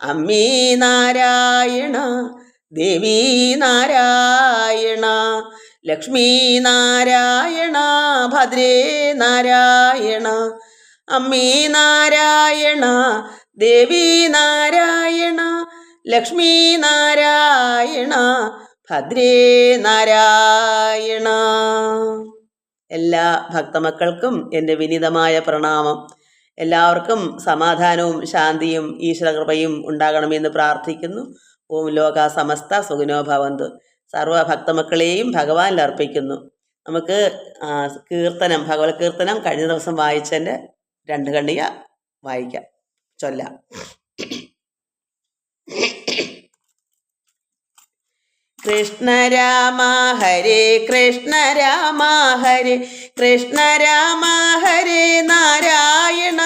അമ്മീ നാരായണ ദേവീ നാരായണ ലക്ഷ്മീ നാരായണ ഭദ്രേ നാരായണ അമ്മീ നാരായണ ദേവീ നാരായണ ലക്ഷ്മീ നാരായണ ഭദ്രേ നാരായണ. എല്ലാ ഭക്തമക്കൾക്കും എന്റെ വിനീതമായ പ്രണാമം. എല്ലാവർക്കും സമാധാനവും ശാന്തിയും ഈശ്വരകൃപയും ഉണ്ടാകണമെന്ന് പ്രാർത്ഥിക്കുന്നു. ഓം ലോക സമസ്ത സുഖിനോ ഭവന്തു. സർവ ഭക്തമക്കളെയും ഭഗവാനിൽ അർപ്പിക്കുന്നു. നമുക്ക് കീർത്തനം ഭഗവത് കീർത്തനം കഴിഞ്ഞ ദിവസം വായിച്ചതിന്റെ രണ്ട് കണ്ണിക വായിക്കാം. ചൊല്ലാം. കൃഷ്ണ രാമ ഹരേ കൃഷ്ണ രാമ ഹരേ കൃഷ്ണ രാമ ഹരേ നാരായണ.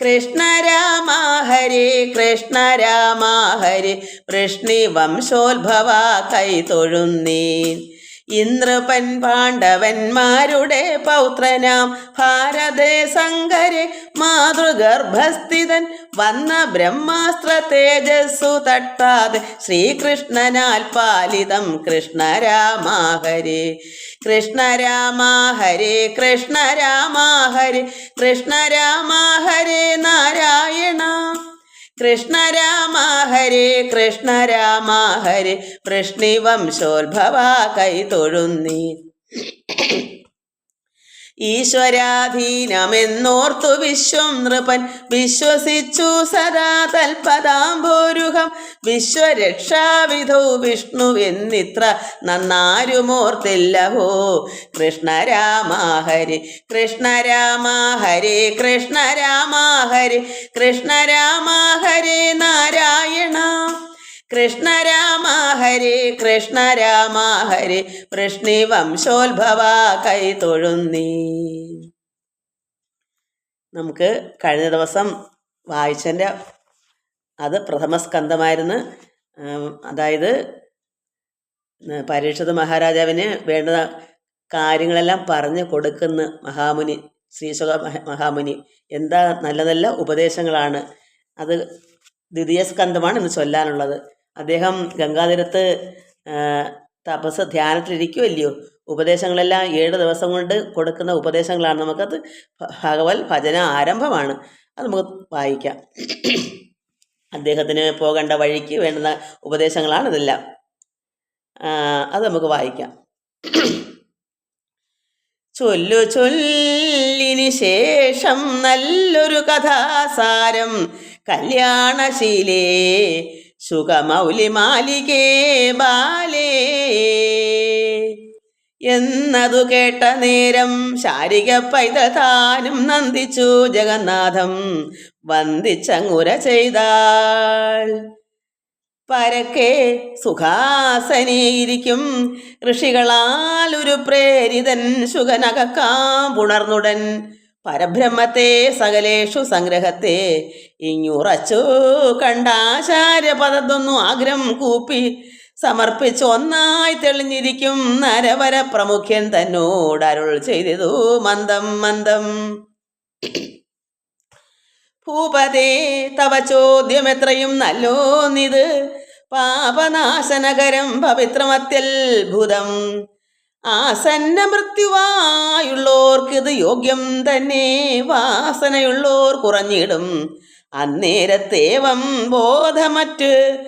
കൃഷ്ണ രാമ ഹരേ കൃഷ്ണ രാമ ഹരേ. വൃഷ്ണി വംശോത്ഭവ കൈ തൊഴുന്നീൻ. ഇന്ദ്രപൻ പാണ്ഡവന്മാരുടെ പൗത്രനാം ഭാരതേ സങ്കരെ മാതൃഗർഭസ്ഥിതൻ വന്ന ബ്രഹ്മാസ്ത്ര തേജസ്സു തട്ടാതെ ശ്രീകൃഷ്ണനാൽ പാലിതം കൃഷ്ണ രാമ ഹരേ കൃഷ്ണ രാമ ഹരേ കൃഷ്ണ രാമ ഹരേ കൃഷ്ണ രാമ ഹരേ നാരായണ. കൃഷ്ണ രാമ ഹരേ കൃഷ്ണ രാമ ഹരേ. വൃഷ്ണി വംശോത്ഭവ കൈ തൊഴുന്നീ ഈശ്വരാധീനമെന്നോർത്തു വിശ്വം നൃപൻ വിശ്വസിച്ചു സദാ തൽപദാംഭോരുഹം വിശ്വരക്ഷാവിധൗ വിഷ്ണു എന്നിത്ര നന്നാരുമോർത്തില്ലഹോ കൃഷ്ണ കൃഷ്ണരാമാഹരി കൃഷ്ണരാമാഹരി കൃഷ്ണ രാമ ഹരേ കൃഷ്ണ രാമ ഹരി കൃഷ്ണ രാമ ഹരേ നാരായണ. കൃഷ്ണ രാമ ഹരേ കൃഷ്ണ രാമ ഹരേ വൃഷ്ണി വംശോത്ഭവ കൈ തൊഴുന്നീ. നമുക്ക് കഴിഞ്ഞ ദിവസം വായിച്ചതിന്റെ അത് പ്രഥമ സ്കന്ധമായിരുന്നു അതായത് പരീക്ഷത് പരീക്ഷിത മഹാരാജാവിന് വേണ്ട കാര്യങ്ങളെല്ലാം പറഞ്ഞു കൊടുക്കുന്ന മഹാമുനി ശ്രീശുഖ മഹാമുനി. എന്താ നല്ല നല്ല ഉപദേശങ്ങളാണ്. അത് ദ്വിതീയ സ്കന്ധമാണ് ഇന്ന് ചൊല്ലാനുള്ളത്. അദ്ദേഹം ഗംഗാതീരത്ത് തപസ് ധ്യാനത്തിലിരിക്കുമല്ലയോ ഉപദേശങ്ങളെല്ലാം ഏഴ് ദിവസം കൊണ്ട് കൊടുക്കുന്ന ഉപദേശങ്ങളാണ് നമുക്കത്. ഭഗവത് ഭജന ആരംഭമാണ്. അത് നമുക്ക് വായിക്കാം. അദ്ദേഹത്തിന് പോകേണ്ട വഴിക്ക് വേണ്ടുന്ന ഉപദേശങ്ങളാണ് ഇതെല്ലാം. അത് നമുക്ക് വായിക്കാം. ചൊല്ലു ചൊല്ലിന് ശേഷം നല്ലൊരു കഥാസാരം. കല്യാണശീലേ സുഖമൗലി മാലികേ ബാലേ. എന്നതു കേട്ട നേരം ശാരിക പൈതൽ താനും നന്ദിച്ചു ജഗന്നാഥം. വന്ദിച്ചങ്ങുര ചെയ്താൾ പരക്കെ സുഖാസനേയിരിക്കും ഋഷികളാൽ ഒരു പ്രേരിതൻ സുഖനകക്കാം പുണർന്നുടൻ പരബ്രഹ്മത്തെ സകലേഷു സംഗ്രഹത്തെ ഇങ്ങുറച്ചു കണ്ടാചാര്യപദത്തൊന്നു ആഗ്രഹം കൂപ്പി സമർപ്പിച്ച് ഒന്നായി തെളിഞ്ഞിരിക്കും നരവര പ്രമുഖ്യൻ തന്നോട് അരുൾ ചെയ്തതു മന്ദം മന്ദം. ഭൂപതേ തവ ചോദ്യം എത്രയും നല്ലോന്നിത്. പാപനാശനകരം പവിത്രമത്യത്ഭുതം. ആസന്ന ഇത് യോഗ്യം തന്നെ. വാസനയുള്ളോർ കുറഞ്ഞിടും. അന്നേരത്തേവം ബോധമറ്റ്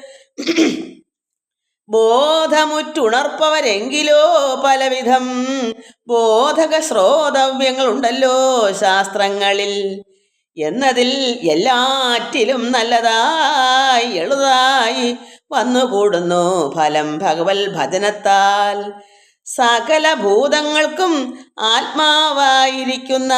ബോധമുറ്റുണർപ്പവരെങ്കിലോ പലവിധം. ബോധക ശ്രോതവ്യങ്ങളുണ്ടല്ലോ ശാസ്ത്രങ്ങളിൽ. എന്നതിൽ എല്ലാറ്റിലും നല്ലതായി എളുതായി വന്നുകൂടുന്നു ഫലം ഭഗവത് ഭജനത്താൽ. സകല ഭൂതങ്ങൾക്കും ആത്മാവായിരിക്കുന്ന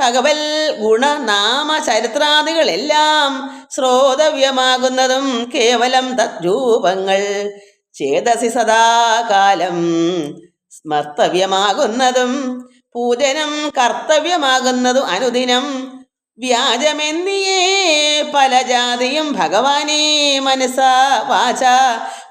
ഭഗവൽ ഗുണനാമ ചരിത്രാദികളെല്ലാം ശ്രോതവ്യമാകുന്നതും കേവലം തദ്രൂപങ്ങൾ. ചേതസി സദാകാലം സ്മർത്തവ്യമാകുന്നതും പൂജനം കർത്തവ്യമാകുന്നതും അനുദിനം വ്യാജമെന്നിയേ പല ജാതിയും ഭഗവാനേ മനസ വാച.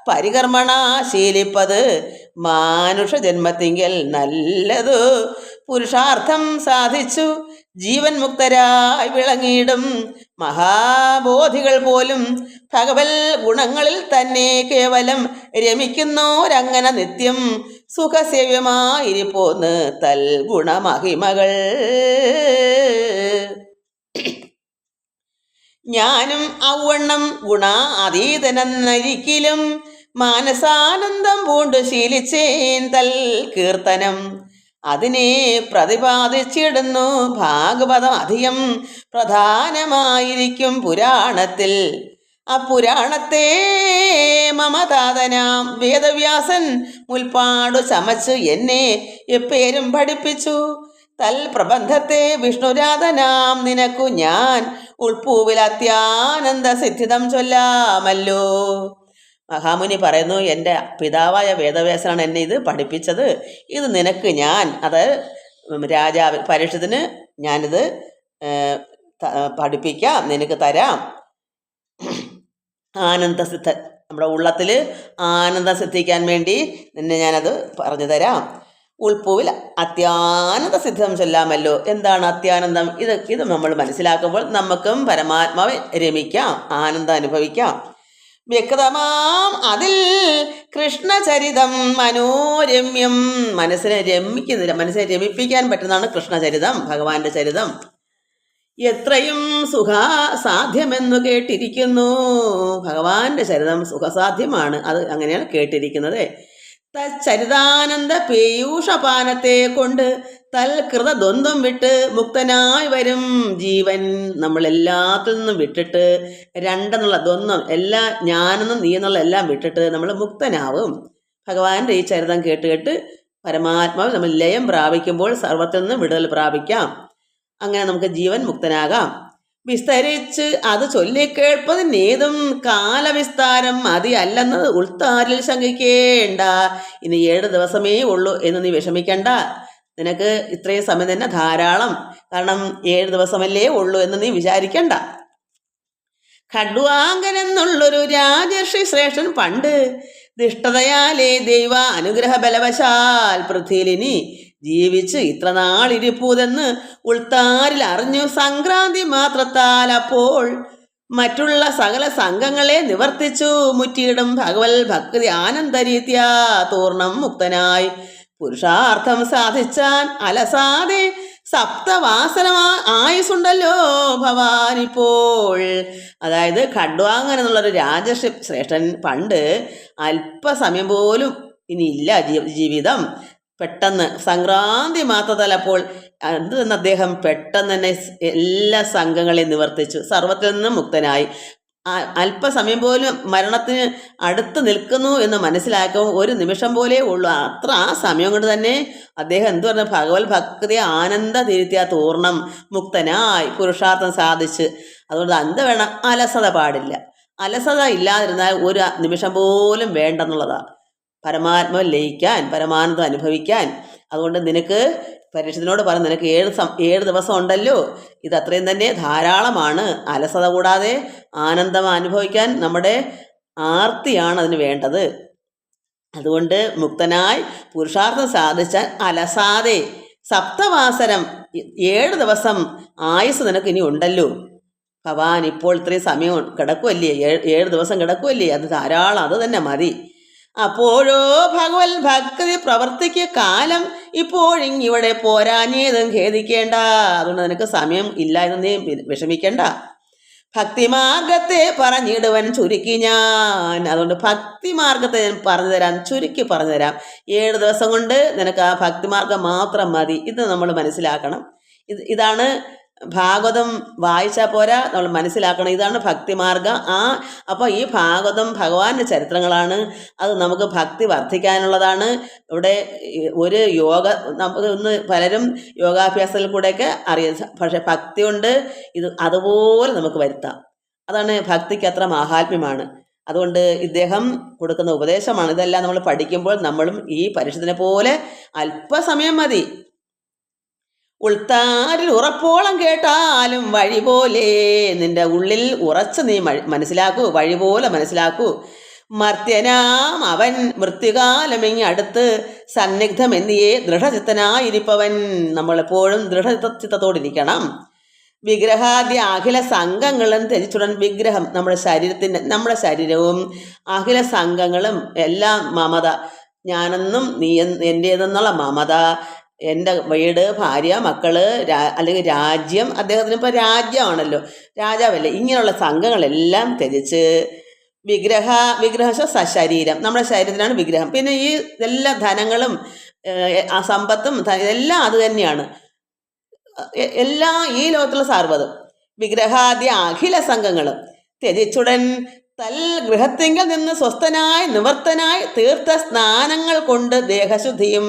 പരികർമ്മണ ശീലിപ്പത് മാനുഷ ജന്മത്തിങ്കൽ നല്ലതു. പുരുഷാർത്ഥം സാധിച്ചു. ജീവൻ മുക്തരായി വിളങ്ങിയിടും. മഹാബോധികൾ പോലും ഭഗവൽ ഗുണങ്ങളിൽ തന്നെ കേവലം രമിക്കുന്നോരങ്ങനെ നിത്യം സുഖസേവ്യമായിരിപ്പോന്ന് തൽ ഞാനും ഔവണ്ണം ഗുണ അതീതനെന്നരിക്കിലും മാനസാനന്ദം പൂണ്ടു ശീലിച്ചേൻ തൽ കീർത്തനം. അതിനെ പ്രതിപാദിച്ചിടുന്നു ഭാഗവതം അധികം പ്രധാനമായിരിക്കും പുരാണത്തിൽ. അപ്പുരാണത്തെ മമതാതനാം വേദവ്യാസൻ മുൽപ്പാടു ചമച്ചു എന്നെ എപ്പേരും പഠിപ്പിച്ചു. തൽ പ്രബന്ധത്തെ വിഷ്ണുരാധനാം നിനക്കു ഞാൻ ഉൾപ്പൂവിൽ അത്യാനന്ദ സിദ്ധിതം ചൊല്ലാമല്ലോ. മഹാമുനി പറയുന്നു എന്റെ പിതാവായ വേദവ്യാസനാണ് എന്നെ ഇത് പഠിപ്പിച്ചത്. ഇത് നിനക്ക് ഞാൻ അത് രാജാവ് പരീക്ഷത്തിന് ഞാനിത് പഠിപ്പിക്കാം നിനക്ക് തരാം. ആനന്ദസിദ്ധ നമ്മുടെ ഉള്ളത്തിൽ ആനന്ദം സിദ്ധിക്കാൻ വേണ്ടി നിന്നെ ഞാനത് പറഞ്ഞു തരാം. ഉൾപ്പൂവിൽ അത്യാനന്ദ സിദ്ധം ചൊല്ലാമല്ലോ. എന്താണ് അത്യാനന്ദം? ഇത് ഇത് നമ്മൾ മനസ്സിലാക്കുമ്പോൾ നമുക്കും പരമാത്മാവ് രമിക്കാം ആനന്ദം അനുഭവിക്കാം. വ്യക്തമാം അതിൽ കൃഷ്ണചരിതം മനോരമ്യം. മനസ്സിനെ രമിക്കുന്നില്ല. മനസ്സിനെ രമിപ്പിക്കാൻ പറ്റുന്നതാണ് കൃഷ്ണചരിതം ഭഗവാന്റെ ചരിതം. എത്രയും സുഖ സാധ്യമെന്നു കേട്ടിരിക്കുന്നു. ഭഗവാന്റെ ചരിതം സുഖസാധ്യമാണ്. അത് അങ്ങനെയാണ് കേട്ടിരിക്കുന്നത്. തച്ചരിതാനന്ദ പീയൂഷപാനത്തെ കൊണ്ട് തൽകൃത ദ്വന്ദ്വം വിട്ട് മുക്തനായി വരും ജീവൻ നമ്മൾ എല്ലാത്തിൽ നിന്നും വിട്ടിട്ട് രണ്ടെന്നുള്ള ദ്വന്ദ്വം എല്ലാ ഞാനെന്നും നീ എന്നുള്ള എല്ലാം വിട്ടിട്ട് നമ്മൾ മുക്തനാവും. ഭഗവാന്റെ ഈ ചരിതം കേട്ട് കേട്ട് പരമാത്മാവ് നമ്മൾ ലയം പ്രാപിക്കുമ്പോൾ സർവത്തിൽ നിന്നും വിടുതൽ പ്രാപിക്കാം. അങ്ങനെ നമുക്ക് ജീവൻ മുക്തനാകാം. വിസ്തരിച്ച് അത് ചൊല്ലിക്കേൾപ്പതിനേതും കാലവിസ്താരം മതി അല്ലെന്നത് ഉൾത്താരിൽ ശങ്കിക്കേണ്ട. ഇനി ഏഴ് ദിവസമേ ഉള്ളൂ എന്ന് നീ വിഷമിക്കണ്ട. നിനക്ക് ഇത്രയും സമയം തന്നെ ധാരാളം. കാരണം ഏഴ് ദിവസമല്ലേ ഉള്ളൂ എന്ന് നീ വിചാരിക്കണ്ട. ഖഡ്വാങ്കൻ എന്നുള്ളൊരു രാജർഷി ശ്രേഷ്ഠൻ പണ്ട് ദുഷ്ടതയാലേ ദൈവ അനുഗ്രഹ ബലവശാൽ പൃഥ്വിലിനി ജീവിച്ച് ഇത്ര നാളിരിപ്പൂതെന്ന് ഉൾത്താരിൽ അറിഞ്ഞു സംക്രാന്തി മാത്രത്താൽ അപ്പോൾ മറ്റുള്ള സകല സംഘങ്ങളെ നിവർത്തിച്ചു മുറ്റിയിടും ഭഗവത് ഭക്തി ആനന്ദരീത്യ തൂർണം മുക്തനായി. പുരുഷാർത്ഥം സാധിച്ചാൻ അലസാതെ സപ്തവാസനമാ ആയുസുണ്ടല്ലോ ഭവാനിപ്പോൾ. അതായത് ഖഡ്വാങ്ങൻ എന്നുള്ളൊരു രാജശ്രീ ശ്രേഷ്ഠൻ പണ്ട് അല്പസമയം പോലും ഇനിയില്ല ജീവിതം. പെട്ടെന്ന് സംക്രാന്തി മാത്രത്തലപ്പോൾ അത് തന്നെ അദ്ദേഹം പെട്ടെന്ന് തന്നെ എല്ലാ സംഘങ്ങളെയും നിവർത്തിച്ചു. സർവത്തിൽ നിന്നും മുക്തനായി. അല്പസമയം പോലും മരണത്തിന് അടുത്ത് നിൽക്കുന്നു എന്ന് മനസ്സിലാക്കുമ്പോൾ ഒരു നിമിഷം പോലേ ഉള്ളൂ. അത്ര ആ സമയം കൊണ്ട് തന്നെ അദ്ദേഹം എന്തു പറഞ്ഞു? ഭഗവത് ഭക്തി ആനന്ദ തിരുത്തിയ തൂർണം മുക്തനായി പുരുഷാർത്ഥം സാധിച്ച്. അതുകൊണ്ട് എന്ത് വേണം അലസത പാടില്ല. അലസത ഇല്ലാതിരുന്നാൽ ഒരു നിമിഷം പോലും വേണ്ടെന്നുള്ളതാണ്. പരമാത്മാവ് ലയിക്കാൻ പരമാനന്ദം അനുഭവിക്കാൻ. അതുകൊണ്ട് നിനക്ക് പരീക്ഷത്തിനോട് പറഞ്ഞു നിനക്ക് ഏഴ് സം ഏഴ് ദിവസം ഉണ്ടല്ലോ. ഇത് അത്രയും തന്നെ ധാരാളമാണ്. അലസത കൂടാതെ ആനന്ദം അനുഭവിക്കാൻ നമ്മുടെ ആർത്തിയാണ് അതിന് വേണ്ടത്. അതുകൊണ്ട് മുക്തനായി പുരുഷാർത്ഥം സാധിച്ചാൽ അലസാതെ സപ്തവാസരം ഏഴ് ദിവസം ആയുസ് നിനക്ക് ഇനി ഉണ്ടല്ലോ. ഭവാൻ ഇപ്പോൾ ഇത്രയും സമയം കിടക്കുമല്ലേ ഏഴ് ദിവസം കിടക്കുമല്ലേ അത് ധാരാളം അത് തന്നെ മതി. അപ്പോഴോ ഭഗവൽ ഭക്തി പ്രവർത്തിക്ക കാലം ഇപ്പോഴിങ്ങിവിടെ പോരാഞ്ഞേതും ഖേദിക്കേണ്ട. അതുകൊണ്ട് നിനക്ക് സമയം ഇല്ല എന്ന് നീ വിഷമിക്കേണ്ട. ഭക്തിമാർഗത്തെ പറഞ്ഞിടുവൻ ചുരുക്കി ഞാൻ. അതുകൊണ്ട് ഭക്തിമാർഗത്തെ ഞാൻ പറഞ്ഞു തരാം ചുരുക്കി പറഞ്ഞു തരാം. ഏഴ് ദിവസം കൊണ്ട് നിനക്ക് ആ ഭക്തിമാർഗം മാത്രം മതി. ഇത് നമ്മൾ മനസ്സിലാക്കണം. ഇത് ഇതാണ് ഭാഗവതം വായിച്ചാൽ പോരാ നമ്മൾ മനസ്സിലാക്കണം. ഇതാണ് ഭക്തിമാർഗം. ആ അപ്പോൾ ഈ ഭാഗവതം ഭഗവാന്റെ ചരിത്രങ്ങളാണ്. അത് നമുക്ക് ഭക്തി വർദ്ധിക്കാനുള്ളതാണ്. ഇവിടെ ഒരു യോഗ നമുക്ക് ഒന്ന് പലരും യോഗാഭ്യാസത്തിൽ കൂടെയൊക്കെ അറിയാം. പക്ഷേ ഭക്തി ഉണ്ട് ഇത് അതുപോലെ നമുക്ക് വരുത്താം. അതാണ് ഭക്തിക്ക് അത്ര മാഹാത്മ്യമാണ്. അതുകൊണ്ട് ഇദ്ദേഹം കൊടുക്കുന്ന ഉപദേശമാണ്. ഇതെല്ലാം നമ്മൾ പഠിക്കുമ്പോൾ നമ്മളും ഈ പരിഷത്തിനെ പോലെ അല്പസമയം മതി. ഉൾത്താരിൽ ഉറപ്പോളം കേട്ടാലും വഴി പോലെ നിന്റെ ഉള്ളിൽ ഉറച്ച് നീ മനസ്സിലാക്കൂ വഴി പോലെ മനസ്സിലാക്കൂ. മർത്യനാം അവൻ മൃത്യുകാലമെങ്ങി അടുത്ത് സന്നിഗ്ധം എന്നിയെ ദൃഢചിത്തനായിരിപ്പവൻ. നമ്മളെപ്പോഴും ദൃഢചിത്തത്തോടിരിക്കണം. വിഗ്രഹാദ്യ അഖില സംഘങ്ങളും ത്യജിച്ചുടൻ വിഗ്രഹം നമ്മുടെ ശരീരത്തിന്റെ നമ്മുടെ ശരീരവും അഖില സംഘങ്ങളും എല്ലാം മമത. ഞാനെന്നും നീ എന്റേതെന്നുള്ള മമത. എന്റെ വീട് ഭാര്യ മക്കൾ രാ അല്ലെങ്കിൽ രാജ്യം അദ്ദേഹത്തിന് ഇപ്പോൾ രാജ്യമാണല്ലോ രാജാവല്ലേ. ഇങ്ങനെയുള്ള സംഘങ്ങളെല്ലാം ത്യജിച്ച് വിഗ്രഹ വിഗ്രഹ സശരീരം നമ്മുടെ ശരീരത്തിനാണ് വിഗ്രഹം. പിന്നെ ഈ എല്ലാ ധനങ്ങളും സമ്പത്തും ഇതെല്ലാം അത് തന്നെയാണ്. എല്ലാ ഈ ലോകത്തുള്ള സർവതും വിഗ്രഹാദ്യ അഖില സംഘങ്ങളും ത്യജിച്ചുടൻ തൽ ഗൃഹത്തിങ്കിൽ നിന്ന് സ്വസ്ഥനായി നിവർത്തനായി തീർത്ഥ സ്നാനങ്ങൾ കൊണ്ട് ദേഹശുദ്ധിയും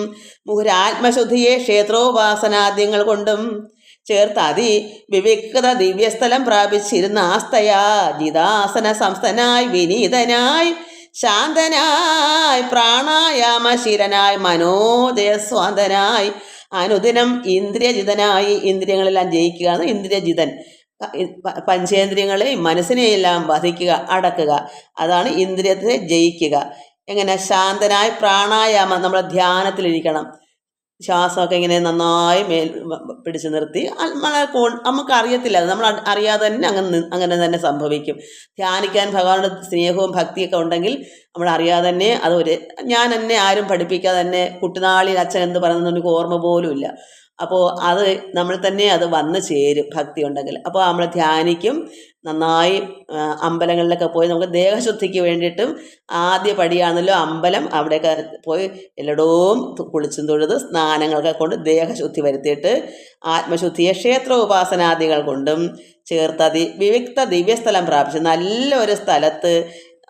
മുഹുരാത്മശുദ്ധിയെ ക്ഷേത്രോപാസനാദ്യങ്ങൾ കൊണ്ടും ചേർത്ത് അതി വിവിക്ത ദിവ്യസ്ഥലം പ്രാപിച്ചിരുന്ന ആസ്തയാ ജിതാസന സംസ്ഥനായി വിനീതനായി ശാന്തനായി പ്രാണായാമശീലനായി മനോദയസ്വാന്തനായി അനുദിനം ഇന്ദ്രിയജിതനായി ഇന്ദ്രിയങ്ങളെല്ലാം ജയിക്കുക ഇന്ദ്രിയജിതൻ. പഞ്ചേന്ദ്രിയങ്ങളെയും മനസ്സിനെയെല്ലാം വധിക്കുക അടക്കുക. അതാണ് ഇന്ദ്രിയത്തെ ജയിക്കുക. എങ്ങനെ? ശാന്തനായ പ്രാണായാമം നമ്മൾ ധ്യാനത്തിലിരിക്കണം. ശ്വാസമൊക്കെ ഇങ്ങനെ നന്നായി മേൽ പിടിച്ചു നിർത്തി. നമ്മളെ നമുക്ക് അറിയത്തില്ല നമ്മൾ അറിയാതെ തന്നെ അങ്ങനെ അങ്ങനെ തന്നെ സംഭവിക്കും. ധ്യാനിക്കാൻ ഭഗവാനുടെ സ്നേഹവും ഭക്തിയൊക്കെ ഉണ്ടെങ്കിൽ നമ്മൾ അറിയാതെ തന്നെ അതൊരു ഞാൻ എന്നെ ആരും പഠിപ്പിക്കാതെ തന്നെ കുട്ടിനാളിൽ അച്ഛൻ എന്ന് പറയുന്നത് എനിക്ക് ഓർമ്മ പോലും ഇല്ല. അപ്പോൾ അത് നമ്മൾ തന്നെ അത് വന്നു ചേരും ഭക്തി ഉണ്ടെങ്കിൽ. അപ്പോൾ നമ്മൾ ധ്യാനിക്കും നന്നായി അമ്പലങ്ങളിലൊക്കെ പോയി നമുക്ക് ദേഹശുദ്ധിക്ക് വേണ്ടിയിട്ടും ആദ്യ പടിയാണല്ലോ അമ്പലം. അവിടെയൊക്കെ പോയി എല്ലായിടവും തു- കുളിച്ചും തൊഴുത് സ്നാനങ്ങളൊക്കെ കൊണ്ട് ദേഹശുദ്ധി വരുത്തിയിട്ട് ആത്മശുദ്ധിയെ ക്ഷേത്ര ഉപാസനാദികൾ കൊണ്ടും ചേർത്തതി വിവിക്ത ദിവ്യസ്ഥലം പ്രാപിച്ച് നല്ലൊരു സ്ഥലത്ത്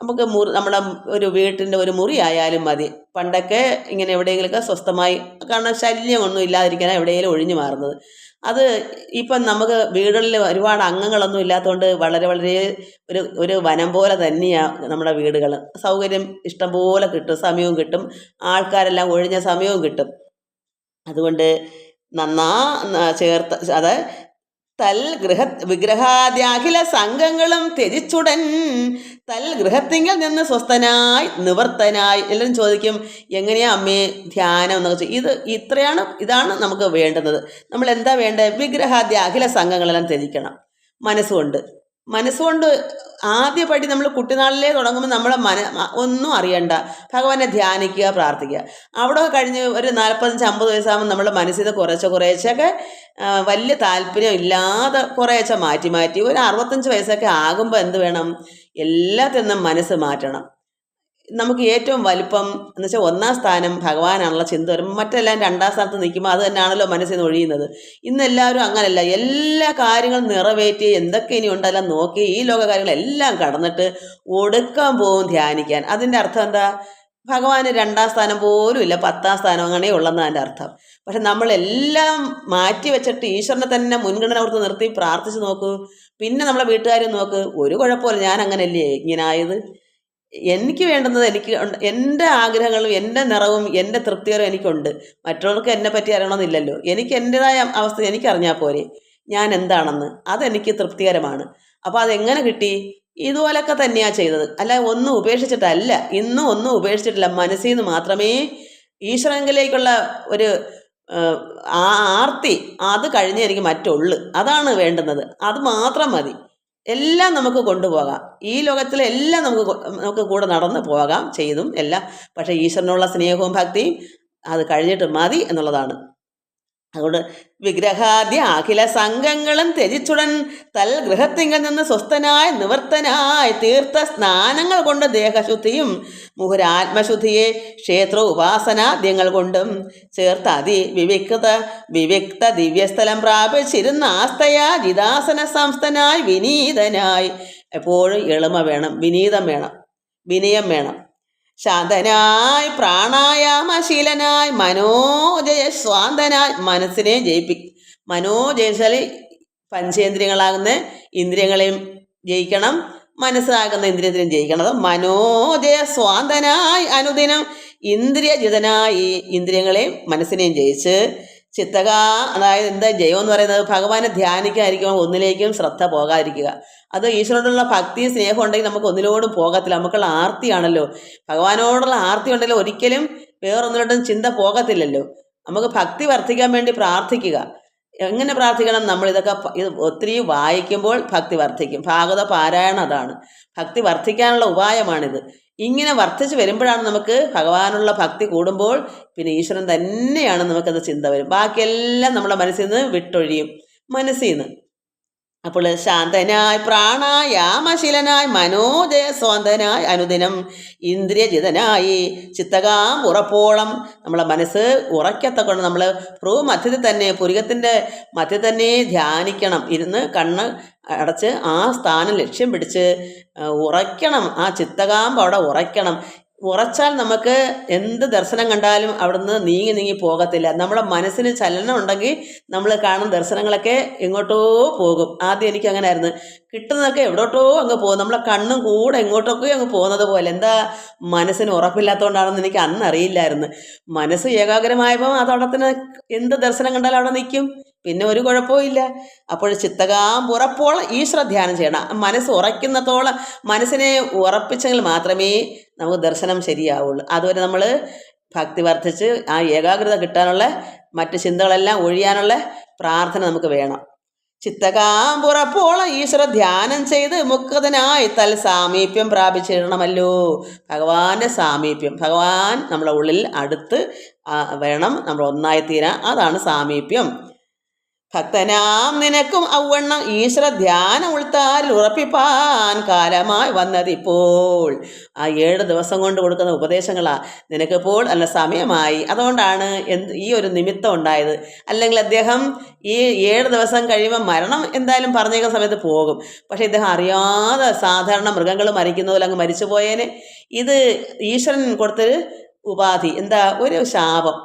നമുക്ക് മുറി നമ്മുടെ ഒരു വീട്ടിന്റെ ഒരു മുറി ആയാലും മതി. പണ്ടൊക്കെ ഇങ്ങനെ എവിടെയെങ്കിലുമൊക്കെ സ്വസ്ഥമായി കാരണം ശല്യമൊന്നും ഇല്ലാതിരിക്കാൻ എവിടെയെങ്കിലും ഒഴിഞ്ഞു മാറുന്നത്. അത് ഇപ്പം നമുക്ക് വീടുകളിൽ ഒരുപാട് അംഗങ്ങളൊന്നും ഇല്ലാത്തതുകൊണ്ട് വളരെ വളരെ ഒരു ഒരു വനം പോലെ തന്നെയാണ് നമ്മുടെ വീടുകൾ. സൗകര്യം ഇഷ്ടം പോലെ കിട്ടും സമയവും കിട്ടും. ആൾക്കാരെല്ലാം ഒഴിഞ്ഞ സമയവും കിട്ടും. അതുകൊണ്ട് നന്നാ ചേർത്ത് അത് തൽ ഗൃഹ വിഗ്രഹാദ്യാഖില സംഘങ്ങളും ത്യജിച്ചുടൻ. തൽ ഗൃഹത്തിങ്കിൽ നിന്ന് സ്വസ്ഥനായി നിവർത്തനായി. എല്ലാവരും ചോദിക്കും എങ്ങനെയാ അമ്മേ ധ്യാനം എന്നൊക്കെ ചോദിക്കും. ഇത് ഇത്രയാണ് ഇതാണ് നമുക്ക് വേണ്ടുന്നത്. നമ്മൾ എന്താ വേണ്ടത്? വിഗ്രഹാദ്യ അഖില സംഘങ്ങളെല്ലാം ത്യജിക്കണം മനസ്സുകൊണ്ട്. മനസ്സുകൊണ്ട് ആദ്യ പടി നമ്മൾ കുട്ടിനാളിലേ തുടങ്ങുമ്പോൾ നമ്മളെ മന ഒന്നും അറിയണ്ട. ഭഗവാനെ ധ്യാനിക്കുക പ്രാർത്ഥിക്കുക. അവിടെ കഴിഞ്ഞ് ഒരു നാൽപ്പത്തഞ്ച് അമ്പത് വയസ്സാകുമ്പോൾ നമ്മുടെ മനസ്സിൽ കുറേശ്ശെ കുറേശ്ശൊക്കെ വലിയ താല്പര്യം ഇല്ലാതെ കുറേശ്ശെ മാറ്റി മാറ്റി. ഒരു അറുപത്തഞ്ച് വയസ്സൊക്കെ ആകുമ്പോൾ എന്ത് വേണം? എല്ലാത്തിൽ മനസ്സ് മാറ്റണം. നമുക്ക് ഏറ്റവും വലിപ്പം എന്ന് വെച്ചാൽ ഒന്നാം സ്ഥാനം ഭഗവാനാണുള്ള ചിന്ത വരും മറ്റെല്ലാം രണ്ടാം സ്ഥാനത്ത് നിൽക്കുമ്പോൾ അത് തന്നെയാണല്ലോ മനസ്സിൽ നിന്ന് ഒഴിയുന്നത്. ഇന്ന് എല്ലാവരും അങ്ങനല്ല. എല്ലാ കാര്യങ്ങളും നിറവേറ്റി എന്തൊക്കെ ഇനി ഉണ്ടെല്ലാം നോക്കി ഈ ലോക കാര്യങ്ങളെല്ലാം കടന്നിട്ട് ഒടുക്കാൻ പോകും ധ്യാനിക്കാൻ. അതിന്റെ അർത്ഥം എന്താ? ഭഗവാന് രണ്ടാം സ്ഥാനം പോലും ഇല്ല. പത്താം സ്ഥാനം അങ്ങനെ ഉള്ളെന്ന് അതിന്റെ അർത്ഥം. പക്ഷെ നമ്മളെല്ലാം മാറ്റി വെച്ചിട്ട് ഈശ്വരനെ തന്നെ മുൻഗണന കൊടുത്ത് നിർത്തി പ്രാർത്ഥിച്ച് നോക്കൂ. പിന്നെ നമ്മളെ വീട്ടുകാരും നോക്ക്. ഒരു കുഴപ്പമില്ല ഞാൻ അങ്ങനെയല്ലേ ഇങ്ങനെ ആയത് എനിക്ക് വേണ്ടുന്നത് എനിക്ക് എന്റെ ആഗ്രഹങ്ങളും എന്റെ നിറവും എന്റെ തൃപ്തികരും എനിക്കുണ്ട്. മറ്റുള്ളവർക്ക് എന്നെ പറ്റി അറിയണമെന്നില്ലല്ലോ. എനിക്ക് എന്റെതായ അവസ്ഥ എനിക്കറിഞ്ഞാൽ പോരെ. ഞാൻ എന്താണെന്ന്. അതെനിക്ക് തൃപ്തികരമാണ്. അപ്പോൾ അതെങ്ങനെ കിട്ടി? ഇതുപോലൊക്കെ തന്നെയാണ് ചെയ്തത്. അല്ല ഒന്നും ഉപേക്ഷിച്ചിട്ടല്ല. ഇന്നും ഒന്നും ഉപേക്ഷിച്ചിട്ടില്ല. മനസ്സിൽ നിന്ന് മാത്രമേ ഈശ്വരങ്കിലേക്കുള്ള ഒരു ആ ആർത്തി അത് കഴിഞ്ഞേ എനിക്ക് മറ്റുള്ളു. അതാണ് വേണ്ടുന്നത്. അത് മാത്രം മതി. എല്ലാം നമുക്ക് കൊണ്ടുപോകാം. ഈ ലോകത്തിലെ എല്ലാം നമുക്ക് നമുക്ക് കൂടെ നടന്ന് പോകാം ചെയ്തും എല്ലാം. പക്ഷേ ഈശ്വരനുള്ള സ്നേഹവും ഭക്തിയും അത് കഴിഞ്ഞിട്ട് മതി എന്നുള്ളതാണ്. അതുകൊണ്ട് വിഗ്രഹാദ്യ അഖില സംഘങ്ങളും ത്യജിച്ചുടൻ തൽ ഗൃഹത്തിങ്കൽ നിന്ന് സ്വസ്ഥനായ നിവർത്തനായ തീർത്ഥ സ്നാനങ്ങൾ കൊണ്ട് ദേഹശുദ്ധിയും മുഹുരാത്മശുദ്ധിയെ ക്ഷേത്ര ഉപാസനാദ്യങ്ങൾ കൊണ്ടും ചേർത്ത് അതി വിവിക്ത വിവിക്ത ദിവ്യസ്ഥലം പ്രാപിച്ചിരുന്ന ആസ്തയാ ജിതാസന സംസ്ഥനായി വിനീതനായി. എപ്പോഴും എളിമ വേണം വിനീതം വേണം വിനയം വേണം. ശാന്തനായി പ്രാണായാമശീലനായി മനോജയ സ്വാന്തനായി മനസ്സിനെ ജയിപ്പി മനോജയിച്ചാൽ പഞ്ചേന്ദ്രിയങ്ങളാകുന്ന ഇന്ദ്രിയങ്ങളെയും ജയിക്കണം മനസ്സാകുന്ന ഇന്ദ്രിയത്തിനും ജയിക്കണം. മനോജയ സ്വാന്തനായി അനുദിനം ഇന്ദ്രിയജിതനായി ഇന്ദ്രിയങ്ങളെയും മനസ്സിനെയും ജയിച്ച് ചിത്തക അതായത് എന്താ ജയം എന്ന് പറയുന്നത്? ഭഗവാനെ ധ്യാനിക്കാതിരിക്കുമ്പോൾ ഒന്നിലേക്കും ശ്രദ്ധ പോകാതിരിക്കുക. അത് ഈശ്വരനോടുള്ള ഭക്തിയും സ്നേഹം ഉണ്ടെങ്കിൽ നമുക്ക് ഒന്നിലോടും പോകത്തില്ല. നമുക്കുള്ള ആർത്തിയാണല്ലോ. ഭഗവാനോടുള്ള ആർത്തി ഉണ്ടെങ്കിൽ ഒരിക്കലും വേറൊന്നിലോട്ടും ചിന്ത പോകത്തില്ലല്ലോ. നമുക്ക് ഭക്തി വർദ്ധിക്കാൻ വേണ്ടി പ്രാർത്ഥിക്കുക. എങ്ങനെ പ്രാർത്ഥിക്കണം? നമ്മൾ ഇതൊക്കെ ഇത് ഒത്തിരി വായിക്കുമ്പോൾ ഭക്തി വർദ്ധിക്കും. ഭാഗവത പാരായണം അതാണ്. ഭക്തി വർദ്ധിക്കാനുള്ള ഉപായമാണിത്. ഇങ്ങനെ വർദ്ധിച്ച് വരുമ്പോഴാണ് നമുക്ക് ഭഗവാനുള്ള ഭക്തി കൂടുമ്പോൾ പിന്നെ ഈശ്വരൻ തന്നെയാണ് നമുക്കത് ചിന്ത വരും. ബാക്കിയെല്ലാം നമ്മുടെ മനസ്സിൽ നിന്ന് വിട്ടൊഴിയും. മനസ്സിൽ നിന്ന്. അപ്പോൾ ശാന്തനായി പ്രാണായാമശീലനായി മനോജയ സ്വാന്തനായി അനുദിനം ഇന്ദ്രിയജിതനായി ചിത്തകാം ഉറപ്പോളം. നമ്മളെ മനസ്സ് ഉറക്കത്തക്കൊണ്ട് നമ്മൾ പ്രൂ മധ്യത്തിൽ തന്നെ പുരികത്തിന്റെ മധ്യത്തിൽ തന്നെ ധ്യാനിക്കണം. ഇരുന്ന് കണ്ണ് അടച്ച് ആ സ്ഥാനം ലക്ഷ്യം പിടിച്ച് ഉറയ്ക്കണം. ആ ചിത്തകാമ്പ് അവിടെ ഉറയ്ക്കണം. ഉറച്ചാൽ നമുക്ക് എന്ത് ദർശനം കണ്ടാലും അവിടുന്ന് നീങ്ങി നീങ്ങി പോകത്തില്ല. നമ്മുടെ മനസ്സിന് ചലനം ഉണ്ടെങ്കിൽ നമ്മൾ കാണുന്ന ദർശനങ്ങളൊക്കെ എങ്ങോട്ടോ പോകും. ആദ്യം എനിക്ക് അങ്ങനെ ആയിരുന്നു കിട്ടുന്നതൊക്കെ എവിടോട്ടോ അങ്ങ് പോകും. നമ്മളെ കണ്ണും കൂടെ എങ്ങോട്ടൊക്കെ അങ്ങ് പോകുന്നത് പോലെ. എന്താ മനസ്സിന് ഉറപ്പില്ലാത്തതുകൊണ്ടാണെന്ന് എനിക്ക് അന്ന് അറിയില്ലായിരുന്നു. മനസ്സ് ഏകാഗ്രമായപ്പോൾ അതവിടെ തന്നെ എന്ത് ദർശനം കണ്ടാലും അവിടെ നിൽക്കും. പിന്നെ ഒരു കുഴപ്പവും ഇല്ല. അപ്പോൾ ചിത്തകാമ്പുറപ്പോളം ഈശ്വര ധ്യാനം ചെയ്യണം. മനസ്സ് ഉറയ്ക്കുന്നത്തോളം മനസ്സിനെ ഉറപ്പിച്ചെങ്കിൽ മാത്രമേ നമുക്ക് ദർശനം ശരിയാവുള്ളൂ. അതുവരെ നമ്മൾ ഭക്തി വർദ്ധിച്ച് ആ ഏകാഗ്രത കിട്ടാനുള്ള മറ്റ് ചിന്തകളെല്ലാം ഒഴിയാനുള്ള പ്രാർത്ഥന നമുക്ക് വേണം. ചിത്തകാമ്പുറപ്പോളം ഈശ്വര ധ്യാനം ചെയ്ത് മുക്തനായി തൽ സാമീപ്യം പ്രാപിച്ചിടണമല്ലോ. ഭഗവാന്റെ സാമീപ്യം. ഭഗവാൻ നമ്മളെ ഉള്ളിൽ അടുത്ത് വേണം നമ്മൾ ഒന്നായി തീരാൻ അതാണ് സാമീപ്യം. ഭക്തനാം നിനക്കും ഔവണ്ണം ഈശ്വര ധ്യാനം ഉൾത്താരിൽ ഉറപ്പിപ്പാൻ കാലമായി വന്നതിപ്പോൾ. ആ ഏഴ് ദിവസം കൊണ്ട് കൊടുക്കുന്ന ഉപദേശങ്ങളാ നിനക്കിപ്പോൾ അല്ല സമയമായി. അതുകൊണ്ടാണ് എന്ത് ഈ ഒരു നിമിത്തം ഉണ്ടായത്. അല്ലെങ്കിൽ അദ്ദേഹം ഈ ഏഴ് ദിവസം കഴിയുമ്പോൾ മരണം എന്തായാലും പറഞ്ഞേക്കുന്ന സമയത്ത് പോകും. പക്ഷേ ഇദ്ദേഹം അറിയാതെ സാധാരണ മൃഗങ്ങൾ മരിക്കുന്ന പോലെ അങ്ങ് മരിച്ചു പോയേനെ ഇത് ഈശ്വരൻ കൊടുത്തൊരു ഉപാധി. എന്താ? ഒരു ശാപം.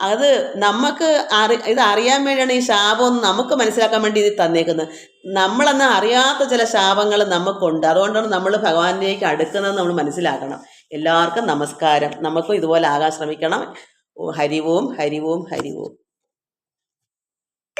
അത് നമുക്ക് അറി ഇത് അറിയാൻ വേണ്ടിയാണ് ഈ ശാപം നമുക്ക് മനസ്സിലാക്കാൻ വേണ്ടി ഇത് തന്നേക്കുന്നത് നമ്മളെന്ന് അറിയാത്ത ചില ശാപങ്ങൾ നമുക്കുണ്ട്. അതുകൊണ്ടാണ് നമ്മൾ ഭഗവാനിലേക്ക് അടുക്കുന്നത് നമ്മൾ മനസ്സിലാക്കണം. എല്ലാവർക്കും നമസ്കാരം. നമുക്കും ഇതുപോലെ ആകാൻ ശ്രമിക്കണം. ഹരിവോം ഹരിവും ഹരിവും.